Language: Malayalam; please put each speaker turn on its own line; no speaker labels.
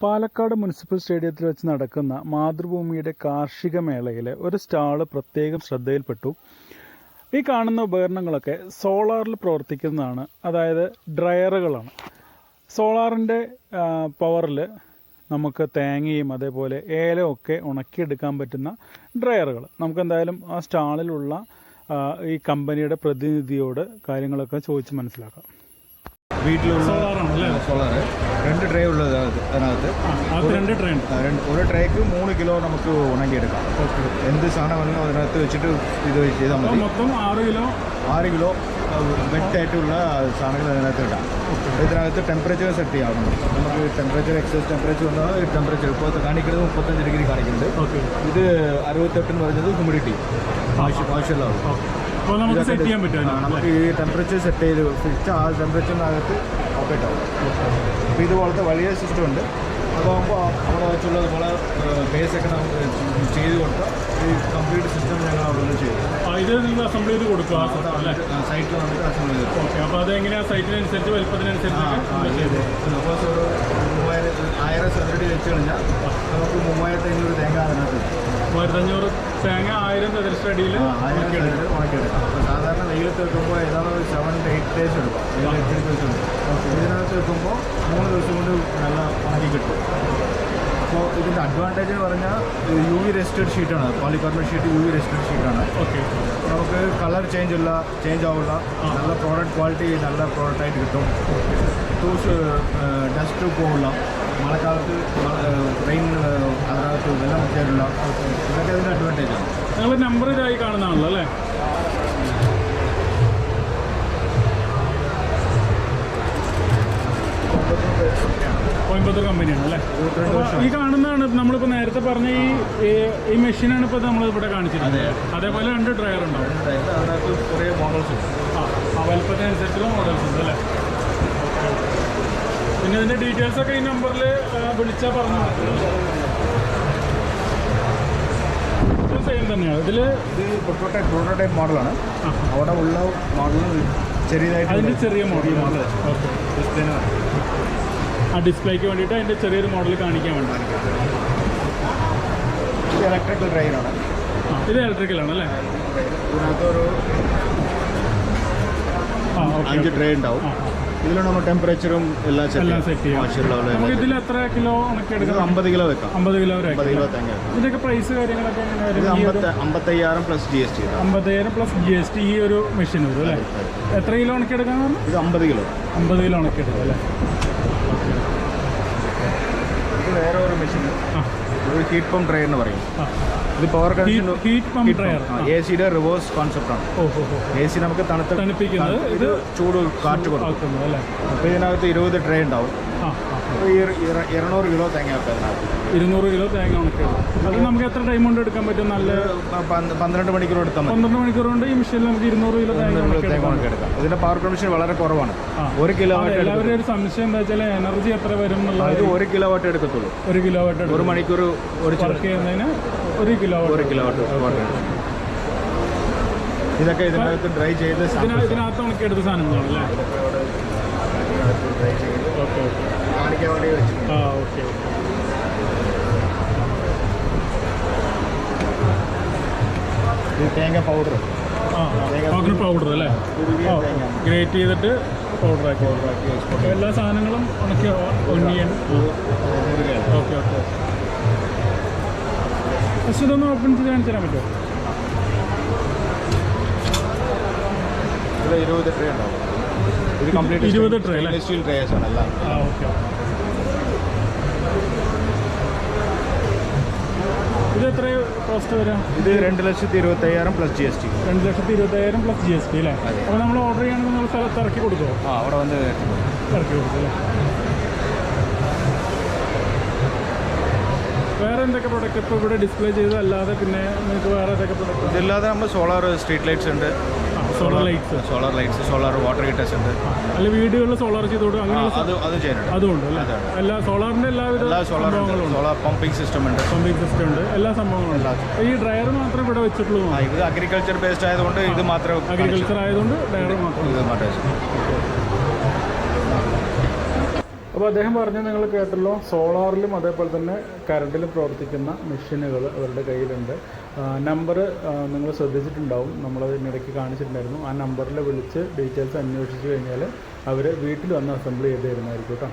പാലക്കാട് മുനിസിപ്പൽ സ്റ്റേഡിയത്തിൽ വെച്ച് നടക്കുന്ന മാതൃഭൂമിയുടെ കാർഷിക മേളയിലെ ഒരു സ്റ്റാൾ പ്രത്യേകം ശ്രദ്ധയിൽപ്പെട്ടു. ഈ കാണുന്ന ഉപകരണങ്ങളൊക്കെ സോളാറിൽ പ്രവർത്തിക്കുന്നതാണ്. അതായത് ഡ്രയറുകളാണ്. സോളാറിന്റെ പവറിൽ നമുക്ക് തേങ്ങയും അതേപോലെ ഏലവും ഒക്കെ ഉണക്കിയെടുക്കാൻ പറ്റുന്ന ഡ്രയറുകൾ നമുക്ക് എന്തായാലും ആ സ്റ്റാളിലുള്ള ഈ കമ്പനിയുടെ പ്രതിനിധിയോട് കാര്യങ്ങളൊക്കെ ചോദിച്ച് മനസ്സിലാക്കാം.
വീട്ടിലുള്ള
സോളാറാണ് അല്ലേ
സോളാർ രണ്ട് ട്രേ ഉള്ളത് അത് അതിനകത്ത്
അത് രണ്ട് ട്രെയിൻ
ആ, രണ്ട് ഒരു ട്രേക്ക് മൂന്ന് കിലോ നമുക്ക് ഉണങ്ങിയെടുക്കാം എന്ത് സാധനം വന്നാലും അതിനകത്ത് വെച്ചിട്ട് ഇത് ചെയ്താൽ മതി
മൊത്തം ആറ് കിലോ
ആറ് കിലോ വെറ്റായിട്ടുള്ള സാധനങ്ങൾ അതിനകത്ത് ഇടാം ഇതിനകത്ത് ടെമ്പറേച്ചർ സെറ്റ് ചെയ്യാം നമുക്ക് ടെമ്പറേച്ചർ എക്സസ് ടെമ്പറേച്ചർ വന്നാൽ ടെമ്പറേച്ചർ ഇപ്പോൾ കാണിക്കുന്നത് മുപ്പത്തഞ്ച് ഡിഗ്രി കാണിക്കുന്നുണ്ട്
ഓക്കെ
ഇത് അറുപത്തെട്ട് എന്ന് പറയുന്നത് ഹ്യൂമിഡിറ്റി ആവശ്യം ആവശ്യമുള്ള
അപ്പോൾ നമുക്ക് സെറ്റ് ചെയ്യാൻ പറ്റും
നമുക്ക് ഈ ടെമ്പറേച്ചർ സെറ്റ് ചെയ്ത് ഫിക്സ് ആ ടെമ്പറേച്ചറിനകത്ത് ഓപ്പറേറ്റ് ആവും. അപ്പോൾ ഇതുപോലത്തെ വലിയ സിസ്റ്റം ഉണ്ട്. അപ്പോൾ അവിടെ വെച്ചുള്ളത് പോലെ ബേസ് ഒക്കെ നമുക്ക് ചെയ്ത് കൊടുത്താൽ ഈ കംപ്ലീറ്റ് സിസ്റ്റം ഞങ്ങൾ അവിടെ നിന്ന് ചെയ്യും
ഇത് നിങ്ങൾ അസംബിൾ ചെയ്ത് കൊടുക്കുക
സൈറ്റിൽ വന്നിട്ട് അസംബിൾ ചെയ്ത്.
ഓക്കെ അപ്പോൾ അത് എങ്ങനെയാണ് സൈറ്റിനനുസരിച്ച് വലിപ്പത്തിനനുസരിച്ച്
സപ്പോസ് ഒരു മൂവായിരം ആയിരം ചതുരടി വെച്ച് കഴിഞ്ഞാൽ നമുക്ക് മൂവായിരത്തി അഞ്ഞൂറ് തേങ്ങ അതിനകത്ത് കിട്ടും.
മൂവായിരത്തഞ്ഞൂറ് തേങ്ങ ആയിരം
ചതുരശ്രടിയിൽ ഉണക്കിയെടുക്കാം. അപ്പോൾ സാധാരണ വെയിലത്ത് വെക്കുമ്പോൾ ഏതാണ്ട് ഒരു സെവൻ എയ്റ്റ് ഡേയ്സ് എടുക്കും. വെയിൽ എട്ട് ദിവസം എടുക്കും. ഇതിനകത്ത് വെക്കുമ്പോൾ മൂന്ന് ദിവസം കൊണ്ട് നല്ല ഉണക്കി കിട്ടും. അപ്പോൾ ഇതിന്റെ അഡ്വാന്റേജ് എന്ന് പറഞ്ഞാൽ U V rested ഷീറ്റാണ് polycarbonate sheet U V rested ഷീറ്റാണ്
okay
നമുക്ക് കളർ ചേഞ്ച് ഇല്ല ചേഞ്ച് ആവില്ല നല്ല പ്രോഡക്റ്റ് ക്വാളിറ്റി നല്ല പ്രോഡക്റ്റ് ആയിട്ട് കിട്ടും. ടൂസ് ഡസ്റ്റ് പോകില്ല മഴക്കാലത്ത് റെയിൻ അതിനകത്ത് വെള്ളം ചേരില്ല ഇതൊക്കെ അതിന്റെ അഡ്വാന്റേജാണ്
നിങ്ങൾ നമ്പർ ഇതായി കാണുന്നതാണല്ലോ അല്ലേ? കോയമ്പത്തൂർ കമ്പനിയാണ് അല്ലേ? ഈ കാണുന്നതാണ് നമ്മളിപ്പോൾ നേരത്തെ പറഞ്ഞ ഈ ഈ- മെഷീനാണ് ഇപ്പോൾ നമ്മൾ ഇവിടെ കാണിച്ചിരുന്നത് അതേപോലെ രണ്ട് ഡ്രയർ ഉണ്ടാവും.
അതിനകത്ത് കുറേ മോഡൽസ് ഉണ്ട്.
ആ ആ വലുപ്പത്തിനനുസരിച്ചുള്ള മോഡൽസ് ഉണ്ട് അല്ലേ? പിന്നെ ഇതിന്റെ ഡീറ്റെയിൽസ് ഒക്കെ ഈ നമ്പറിൽ വിളിച്ചാൽ പറഞ്ഞു സെയിം തന്നെയാണ്. ഇതിൽ
ഇത് പ്രോട്ടോടൈപ്പ് പ്രോട്ടോടൈപ്പ് മോഡലാണ്. അവിടെ ഉള്ള മോഡൽ ചെറിയതായിട്ട്
അതിന്റെ ചെറിയ മോഡൽ
മോഡൽ
ഓക്കെ ആ ഡിസ്പ്ലേക്ക് വേണ്ടിയിട്ട് അതിന്റെ ചെറിയൊരു മോഡൽ കാണിക്കാൻ വേണ്ടി
ഇത് ഇലക്ട്രിക്കൽ
ആ ഇത് ഇലക്ട്രിക്കലാണ് അല്ലേ?
ഇതിനകത്ത് ഒരു
ആ ഓക്കെ
അഞ്ച് ട്രേ ഉണ്ടാവും. ഇതിൽ നമ്മൾ ടെമ്പറേച്ചറും എല്ലാം
എല്ലാം സെറ്റ് ചെയ്യാം നമുക്ക് ഇതിൽ എത്ര കിലോ എടുക്കാം?
അമ്പത് കിലോ വെക്കാം.
അമ്പത് കിലോ വരെ
അമ്പത് കിലോ തേങ്ങ
ഇതൊക്കെ പ്രൈസ് കാര്യങ്ങളൊക്കെ
അമ്പത്തയ്യായിരം പ്ലസ് ജി എസ് ടി
അമ്പത്തയ്യായിരം പ്ലസ് ജി എസ് ടി ഈ ഒരു മെഷീൻ വരും അല്ലേ? എത്ര കിലോ ഉണക്കി എടുക്കാൻ
ഇത് അമ്പത് കിലോ.
അമ്പത് കിലോ ഉണക്കി എടുക്കും അല്ലേ?
ഇത് വേറെ ഒരു മെഷീൻ ഒരു ഹീറ്റ് പമ്പ് ഡ്രൈ എന്ന് പറയും. ഇത് power
heat pump dryer
A സിയുടെ റിവേഴ്സ് കോൺസെപ്റ്റ് ആണ്. എ സി നമുക്ക് തണുത്ത
തണുപ്പിക്കുന്നത്
ഇത് ചൂട് കാറ്റ് കൊടുക്കും. അപ്പോൾ ഇതിനകത്ത് ഇരുപത് ട്രേ ഉണ്ടാവും. ഇരുന്നൂറ് കിലോ തേങ്ങ
ഇരുന്നൂറ് കിലോ തേങ്ങ ഉണക്കിയത്. അത് നമുക്ക് എത്ര ടൈം കൊണ്ട് എടുക്കാൻ പറ്റും? നല്ല
പന്ത്രണ്ട് മണിക്കൂർ എടുത്താൽ
പന്ത്രണ്ട് മണിക്കൂർ കൊണ്ട് ഈ മെഷീനിൽ നമുക്ക് ഇരുന്നൂറ് കിലോ തേങ്ങ
പന്ത്രണ്ട്
എടുക്കാം
ഉണക്കി ഇതിന്റെ പവർ കൺഷൻ വളരെ കുറവാണ്. ഒരു കിലോ
എല്ലാവരുടെ ഒരു സംശയം എന്താ വെച്ചാൽ എനർജി എത്ര വരും
എന്നുള്ളത് ഒരു കിലോ വാട്ട് എടുക്കത്തുള്ളൂ.
ഒരു കിലോ വാട്ട്
ഒരു മണിക്കൂർ ഒരു ചർക്ക്
വർക്ക് ചെയ്യുന്നതിന് ഒരു കിലോ
ഒരു കിലോ വാട്ട്. ഇതൊക്കെ ഇതിനകത്ത് ഡ്രൈ ചെയ്ത്
ഇതിന ഇതിനകത്ത് ഉണക്കിയെടുത്ത സാധനങ്ങളാണ് അല്ലേ?
ഡ്രൈ ചെയ്ത്
ഓക്കെ ഓക്കെ
കാണിക്കാൻ വേണ്ടി വെച്ചു
ആ ഓക്കെ
ഇത് തേങ്ങ പൗഡർ
ആ കോക്കനട്ട് പൗഡർ അല്ലേ? ഗ്രേറ്റ് ചെയ്തിട്ട് പൗഡർ ആക്കി.
പൗഡറാക്കി എക്സ്പോർട്ട്
എല്ലാ സാധനങ്ങളും ഉണക്കി ഒന്നിയൻ ഓക്കെ ഓക്കെ. ഇതൊന്ന് ഓപ്പൺ ചെയ്ത് കാണിച്ചു തരാൻ പറ്റുമോ?
ഇരുപത് ട്രേ ഉണ്ടാവും. ഇത് കംപ്ലീറ്റ്
ഇരുപത് ട്രേ അല്ലേ?
സ്റ്റീൽ ട്രേസ് ആണ് എല്ലാം
ഓക്കെ. എത്ര കോസ്റ്റ് വരാം
ഇത് രണ്ട് ലക്ഷത്തി ഇരുപത്തയ്യായിരം പ്ലസ് ജി എസ് ടി
രണ്ട് ലക്ഷത്തി ഇരുപത്തയ്യായിരം പ്ലസ് ജി എസ് ടി അല്ലേ? അപ്പോൾ നമ്മൾ ഓർഡർ ചെയ്യുകയാണെങ്കിൽ നമ്മൾ സ്ഥലത്ത് ഇറക്കി കൊടുക്കുമോ
ആ അവിടെ വന്ന്
ഇറക്കി കൊടുക്കും. അല്ലേ? വേറെ എന്തൊക്കെ പ്രൊഡക്റ്റ് ഇപ്പോൾ ഇവിടെ ഡിസ്പ്ലേ ചെയ്തല്ലാതെ പിന്നെ നിങ്ങൾക്ക് വേറെ ഏതൊക്കെ പ്രൊഡക്റ്റ്
ഇതില്ലാതെ നമ്മൾ സോളാർ സ്ട്രീറ്റ് ലൈറ്റ്സ് ഉണ്ട്.
Solar lights
solar lights solar water heaters ഉണ്ട്.
അല്ല വീടുകളിൽ സോളാർ ചെയ്ത് അങ്ങനെ
അത് അത് ചെയ്യാനുണ്ട്.
അതുകൊണ്ട്. എല്ലാ സോളാറിന്റെ എല്ലാവിധ
എല്ലാ സോളാർ സോളാർ പമ്പിംഗ് സിസ്റ്റം ഉണ്ട്.
പമ്പിംഗ് സിസ്റ്റം ഉണ്ട്. എല്ലാ സംഭവങ്ങളും ഈ ഡ്രയർ മാത്രമേ ഇവിടെ വെച്ചിട്ടുള്ളൂ
ഇത് അഗ്രികൾച്ചർ ബേസ്ഡ് ആയതുകൊണ്ട് ഇത് മാത്രം
അഗ്രികൾച്ചർ ആയതുകൊണ്ട് ഡ്രയർ മാത്രം.
ഇത് മാത്രമേ
അപ്പോൾ അദ്ദേഹം പറഞ്ഞു നിങ്ങൾ കേട്ടല്ലോ സോളാറിലും അതേപോലെ തന്നെ കറണ്ടിലും പ്രവർത്തിക്കുന്ന മെഷീനുകൾ അവരുടെ കയ്യിലുണ്ട്. നമ്പർ നിങ്ങൾ ശ്രദ്ധിച്ചിട്ടുണ്ടാവും. നമ്മൾ ഇതിനിടയ്ക്ക് കാണിച്ചിട്ടുണ്ടായിരുന്നു. ആ നമ്പറിൽ വിളിച്ച് ഡീറ്റെയിൽസ് അന്വേഷിച്ച് കഴിഞ്ഞാൽ അവർ വീട്ടിൽ വന്ന് അസംബിൾ ചെയ്ത് തരുന്നതായിരിക്കും കേട്ടോ.